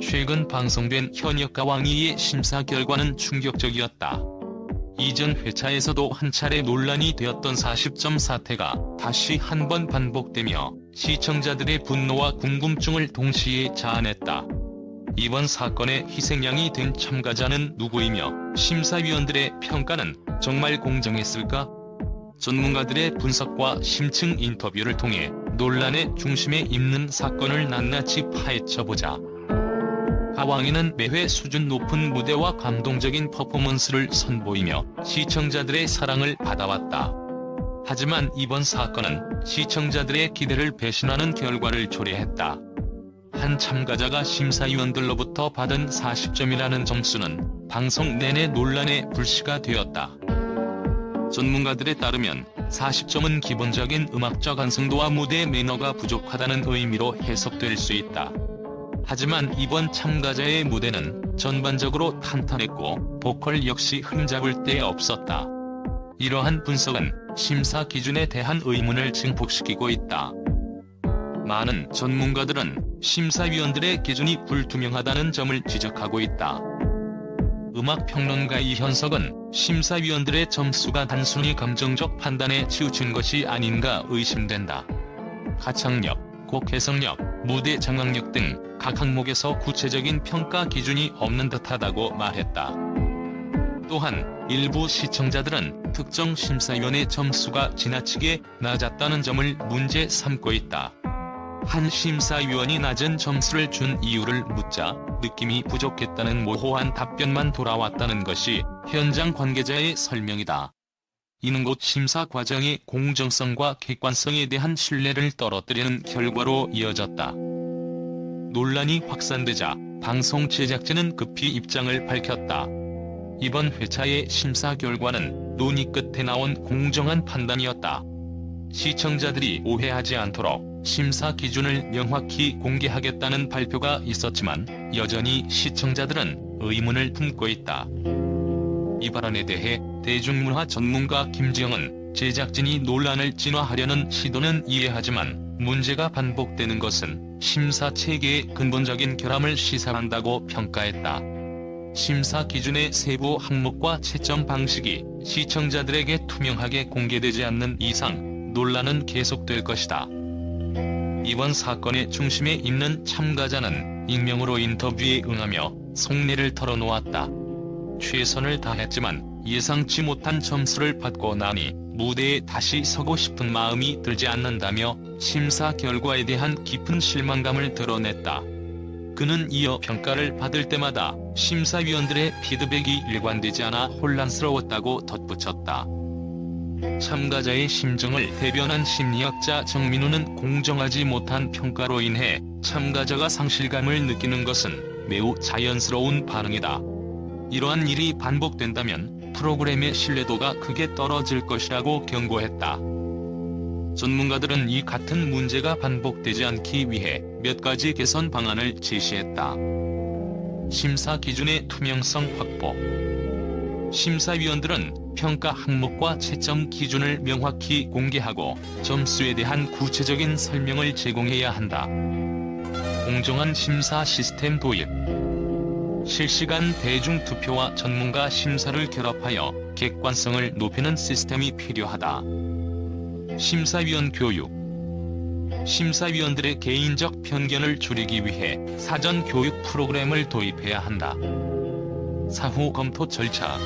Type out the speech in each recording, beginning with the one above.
최근 방송된 현역가 왕이의 심사 결과는 충격적이었다. 이전 회차에서도 한 차례 논란이 되었던 40점 사태가 다시 한 번 반복되며 시청자들의 분노와 궁금증을 동시에 자아냈다. 이번 사건의 희생양이 된 참가자는 누구이며 심사위원들의 평가는 정말 공정했을까? 전문가들의 분석과 심층 인터뷰를 통해 논란의 중심에 있는 사건을 낱낱이 파헤쳐보자. 하왕이는 매회 수준 높은 무대와 감동적인 퍼포먼스를 선보이며 시청자들의 사랑을 받아왔다. 하지만 이번 사건은 시청자들의 기대를 배신하는 결과를 초래했다. 한 참가자가 심사위원들로부터 받은 40점이라는 점수는 방송 내내 논란의 불씨가 되었다. 전문가들에 따르면 40점은 기본적인 음악적 완성도와 무대 매너가 부족하다는 의미로 해석될 수 있다. 하지만 이번 참가자의 무대는 전반적으로 탄탄했고 보컬 역시 흠잡을 데 없었다. 이러한 분석은 심사 기준에 대한 의문을 증폭시키고 있다. 많은 전문가들은 심사위원들의 기준이 불투명하다는 점을 지적하고 있다. 음악평론가 이현석은 심사위원들의 점수가 단순히 감정적 판단에 치우친 것이 아닌가 의심된다. 가창력, 곡 해석력, 무대 장악력 등 각 항목에서 구체적인 평가 기준이 없는 듯하다고 말했다. 또한 일부 시청자들은 특정 심사위원의 점수가 지나치게 낮았다는 점을 문제 삼고 있다. 한 심사위원이 낮은 점수를 준 이유를 묻자 느낌이 부족했다는 모호한 답변만 돌아왔다는 것이 현장 관계자의 설명이다. 이는 곧 심사 과정의 공정성과 객관성에 대한 신뢰를 떨어뜨리는 결과로 이어졌다. 논란이 확산되자 방송 제작진은 급히 입장을 밝혔다. 이번 회차의 심사 결과는 논의 끝에 나온 공정한 판단이었다. 시청자들이 오해하지 않도록 심사 기준을 명확히 공개하겠다는 발표가 있었지만 여전히 시청자들은 의문을 품고 있다. 이 발언에 대해 대중문화 전문가 김지영은 제작진이 논란을 진화하려는 시도는 이해하지만 문제가 반복되는 것은 심사 체계의 근본적인 결함을 시사한다고 평가했다. 심사 기준의 세부 항목과 채점 방식이 시청자들에게 투명하게 공개되지 않는 이상 논란은 계속될 것이다. 이번 사건의 중심에 있는 참가자는 익명으로 인터뷰에 응하며 속내를 털어놓았다. 최선을 다했지만 예상치 못한 점수를 받고 나니 무대에 다시 서고 싶은 마음이 들지 않는다며 심사 결과에 대한 깊은 실망감을 드러냈다. 그는 이어 평가를 받을 때마다 심사위원들의 피드백이 일관되지 않아 혼란스러웠다고 덧붙였다. 참가자의 심정을 대변한 심리학자 정민우는 공정하지 못한 평가로 인해 참가자가 상실감을 느끼는 것은 매우 자연스러운 반응이다. 이러한 일이 반복된다면 프로그램의 신뢰도가 크게 떨어질 것이라고 경고했다. 전문가들은 이 같은 문제가 반복되지 않기 위해 몇 가지 개선 방안을 제시했다. 심사 기준의 투명성 확보 심사위원들은 평가 항목과 채점 기준을 명확히 공개하고 점수에 대한 구체적인 설명을 제공해야 한다. 공정한 심사 시스템 도입 실시간 대중투표와 전문가 심사를 결합하여 객관성을 높이는 시스템이 필요하다. 심사위원 교육 심사위원들의 개인적 편견을 줄이기 위해 사전 교육 프로그램을 도입해야 한다. 사후 검토 절차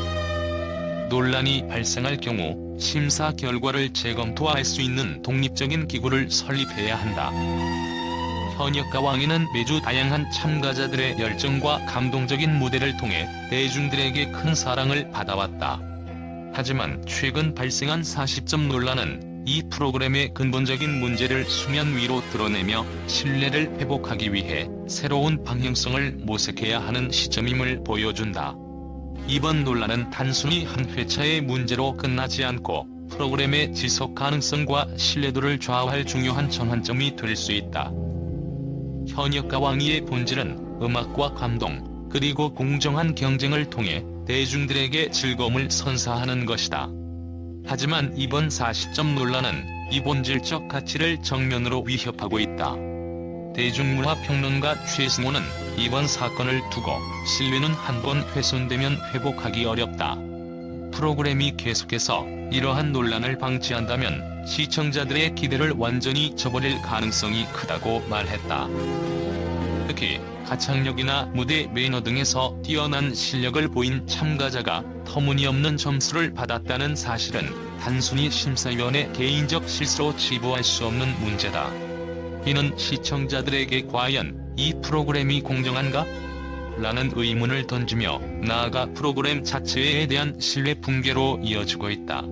논란이 발생할 경우 심사 결과를 재검토할 수 있는 독립적인 기구를 설립해야 한다. 현역가 왕이는 매주 다양한 참가자들의 열정과 감동적인 무대를 통해 대중들에게 큰 사랑을 받아왔다. 하지만 최근 발생한 40점 논란은 이 프로그램의 근본적인 문제를 수면 위로 드러내며 신뢰를 회복하기 위해 새로운 방향성을 모색해야 하는 시점임을 보여준다. 이번 논란은 단순히 한 회차의 문제로 끝나지 않고 프로그램의 지속 가능성과 신뢰도를 좌우할 중요한 전환점이 될 수 있다. 현역 가 왕위의 본질은 음악과 감동, 그리고 공정한 경쟁을 통해 대중들에게 즐거움을 선사하는 것이다. 하지만 이번 40점 논란은 이 본질적 가치를 정면으로 위협하고 있다. 대중문화 평론가 최승호는 이번 사건을 두고 신뢰는 한 번 훼손되면 회복하기 어렵다. 프로그램이 계속해서 이러한 논란을 방치한다면 시청자들의 기대를 완전히 저버릴 가능성이 크다고 말했다. 특히 가창력이나 무대 매너 등에서 뛰어난 실력을 보인 참가자가 터무니없는 점수를 받았다는 사실은 단순히 심사위원의 개인적 실수로 치부할 수 없는 문제다. 이는 시청자들에게 과연 이 프로그램이 공정한가? 라는 의문을 던지며 나아가 프로그램 자체에 대한 신뢰 붕괴로 이어지고 있다.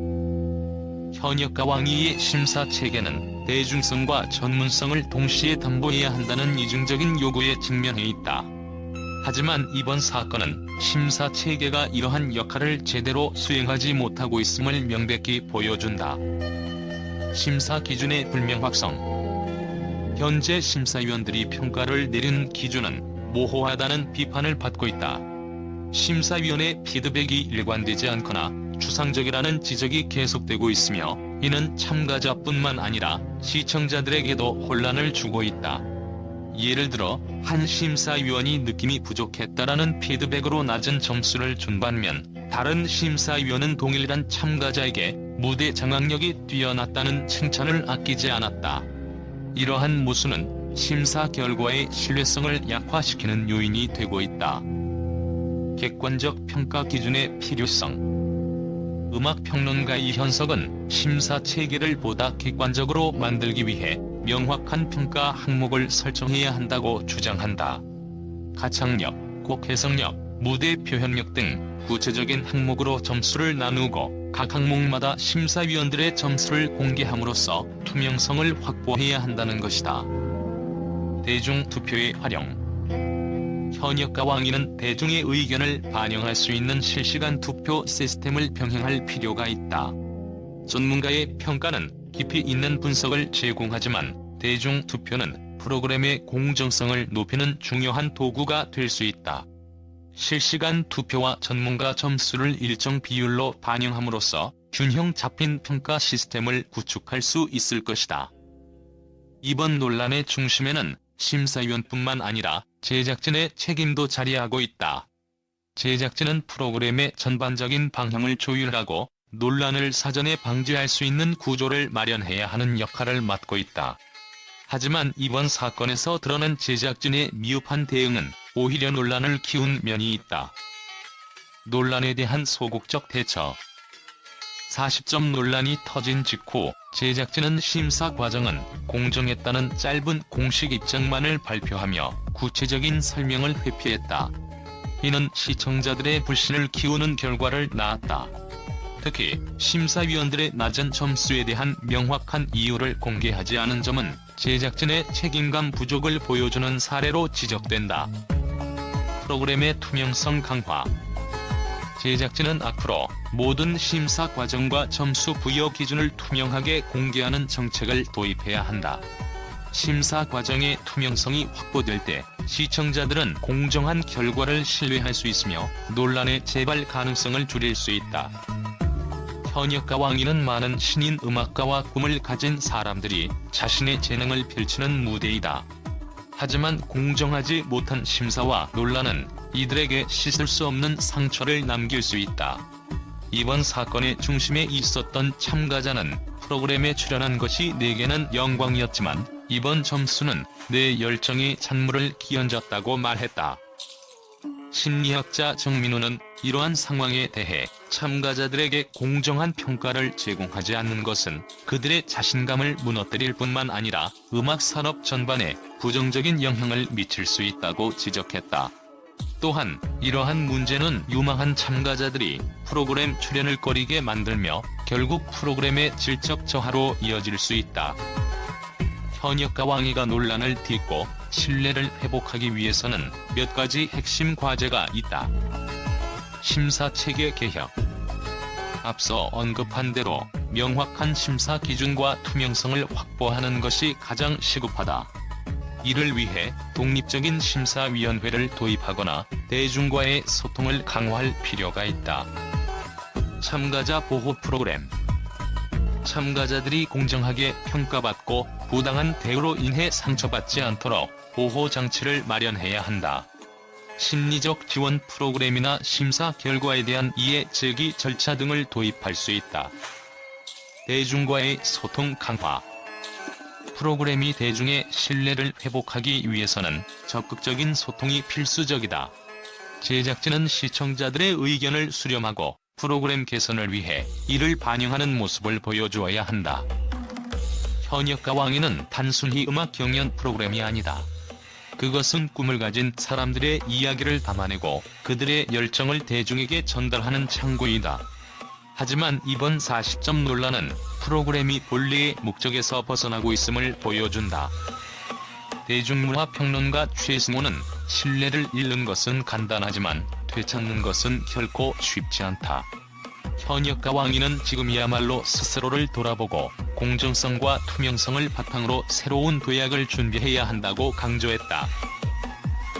현역과 왕위의 심사 체계는 대중성과 전문성을 동시에 담보해야 한다는 이중적인 요구에 직면해 있다. 하지만 이번 사건은 심사 체계가 이러한 역할을 제대로 수행하지 못하고 있음을 명백히 보여준다. 심사 기준의 불명확성 현재 심사위원들이 평가를 내린 기준은 모호하다는 비판을 받고 있다. 심사위원의 피드백이 일관되지 않거나 추상적이라는 지적이 계속되고 있으며 이는 참가자뿐만 아니라 시청자들에게도 혼란을 주고 있다. 예를 들어 한 심사위원이 느낌이 부족했다라는 피드백으로 낮은 점수를 준 반면 다른 심사위원은 동일한 참가자에게 무대 장악력이 뛰어났다는 칭찬을 아끼지 않았다. 이러한 모순은 심사 결과의 신뢰성을 약화시키는 요인이 되고 있다. 객관적 평가 기준의 필요성 음악 평론가 이현석은 심사 체계를 보다 객관적으로 만들기 위해 명확한 평가 항목을 설정해야 한다고 주장한다. 가창력, 곡 해석력, 무대 표현력 등 구체적인 항목으로 점수를 나누고 각 항목마다 심사위원들의 점수를 공개함으로써 투명성을 확보해야 한다는 것이다. 대중 투표의 활용 현역과 왕위는 대중의 의견을 반영할 수 있는 실시간 투표 시스템을 병행할 필요가 있다. 전문가의 평가는 깊이 있는 분석을 제공하지만 대중 투표는 프로그램의 공정성을 높이는 중요한 도구가 될 수 있다. 실시간 투표와 전문가 점수를 일정 비율로 반영함으로써 균형 잡힌 평가 시스템을 구축할 수 있을 것이다. 이번 논란의 중심에는 심사위원뿐만 아니라 제작진의 책임도 자리하고 있다. 제작진은 프로그램의 전반적인 방향을 조율하고 논란을 사전에 방지할 수 있는 구조를 마련해야 하는 역할을 맡고 있다. 하지만 이번 사건에서 드러난 제작진의 미흡한 대응은 오히려 논란을 키운 면이 있다. 논란에 대한 소극적 대처 40점 논란이 터진 직후 제작진은 심사 과정은 공정했다는 짧은 공식 입장만을 발표하며 구체적인 설명을 회피했다. 이는 시청자들의 불신을 키우는 결과를 낳았다. 특히 심사위원들의 낮은 점수에 대한 명확한 이유를 공개하지 않은 점은 제작진의 책임감 부족을 보여주는 사례로 지적된다. 프로그램의 투명성 강화 제작진은 앞으로 모든 심사 과정과 점수 부여 기준을 투명하게 공개하는 정책을 도입해야 한다. 심사 과정의 투명성이 확보될 때 시청자들은 공정한 결과를 신뢰할 수 있으며 논란의 재발 가능성을 줄일 수 있다. 현역과 왕위는 많은 신인 음악가와 꿈을 가진 사람들이 자신의 재능을 펼치는 무대이다. 하지만 공정하지 못한 심사와 논란은 이들에게 씻을 수 없는 상처를 남길 수 있다. 이번 사건의 중심에 있었던 참가자는 프로그램에 출연한 것이 내게는 영광이었지만 이번 점수는 내 열정이 찬물을 끼얹었다고 말했다. 심리학자 정민호는 이러한 상황에 대해 참가자들에게 공정한 평가를 제공하지 않는 것은 그들의 자신감을 무너뜨릴 뿐만 아니라 음악 산업 전반에 부정적인 영향을 미칠 수 있다고 지적했다. 또한 이러한 문제는 유망한 참가자들이 프로그램 출연을 꺼리게 만들며 결국 프로그램의 질적 저하로 이어질 수 있다. 현역과 왕위가 논란을 딛고 신뢰를 회복하기 위해서는 몇 가지 핵심 과제가 있다. 심사 체계 개혁 앞서 언급한 대로 명확한 심사 기준과 투명성을 확보하는 것이 가장 시급하다. 이를 위해 독립적인 심사위원회를 도입하거나 대중과의 소통을 강화할 필요가 있다. 참가자 보호 프로그램 참가자들이 공정하게 평가받고 부당한 대우로 인해 상처받지 않도록 보호 장치를 마련해야 한다. 심리적 지원 프로그램이나 심사 결과에 대한 이해 제기 절차 등을 도입할 수 있다. 대중과의 소통 강화 프로그램이 대중의 신뢰를 회복하기 위해서는 적극적인 소통이 필수적이다. 제작진은 시청자들의 의견을 수렴하고 프로그램 개선을 위해 이를 반영하는 모습을 보여주어야 한다. 현역가 왕이는 단순히 음악 경연 프로그램이 아니다. 그것은 꿈을 가진 사람들의 이야기를 담아내고 그들의 열정을 대중에게 전달하는 창구이다. 하지만 이번 40점 논란은 프로그램이 본래의 목적에서 벗어나고 있음을 보여준다. 대중문화 평론가 최승호는 신뢰를 잃는 것은 간단하지만 되찾는 것은 결코 쉽지 않다. 현역가 왕위는 지금이야말로 스스로를 돌아보고 공정성과 투명성을 바탕으로 새로운 도약을 준비해야 한다고 강조했다.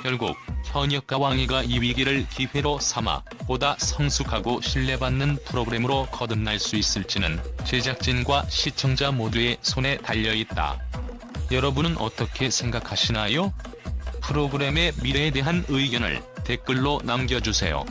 결국 현역가 왕위가 이 위기를 기회로 삼아 보다 성숙하고 신뢰받는 프로그램으로 거듭날 수 있을지는 제작진과 시청자 모두의 손에 달려있다. 여러분은 어떻게 생각하시나요? 프로그램의 미래에 대한 의견을 댓글로 남겨주세요.